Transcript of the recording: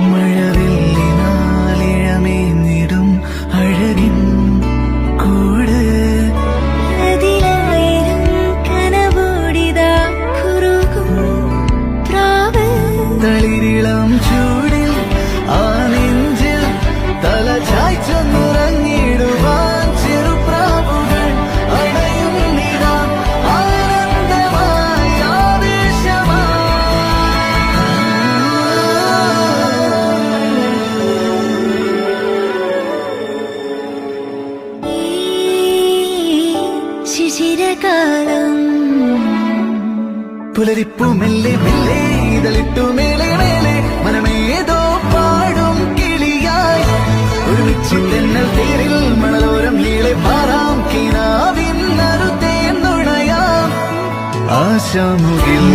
മഴവില്ലിനാലിഴമേഞ്ഞിടും അഴകിൻ കൂട്. തളിരിളം ചൂടിൽ ആ നെഞ്ചിൽ തല ചായ്ച്ചൊന്നുറങ്ങിടുവാൻ ശിശിരകാലം. പുലരിപ്പു മെല്ലെ മെല്ലെ ഇതളിട്ടു മേലെ മേലെ മനമേതോ പാടും കിളിയായി. ഒരുമിച്ച് എന്നൽ തേരിൽ മണലോരം നീളെ പാറാം കിനാവിൻ നറുതേ നുണയാം. ആശാമുകിൽ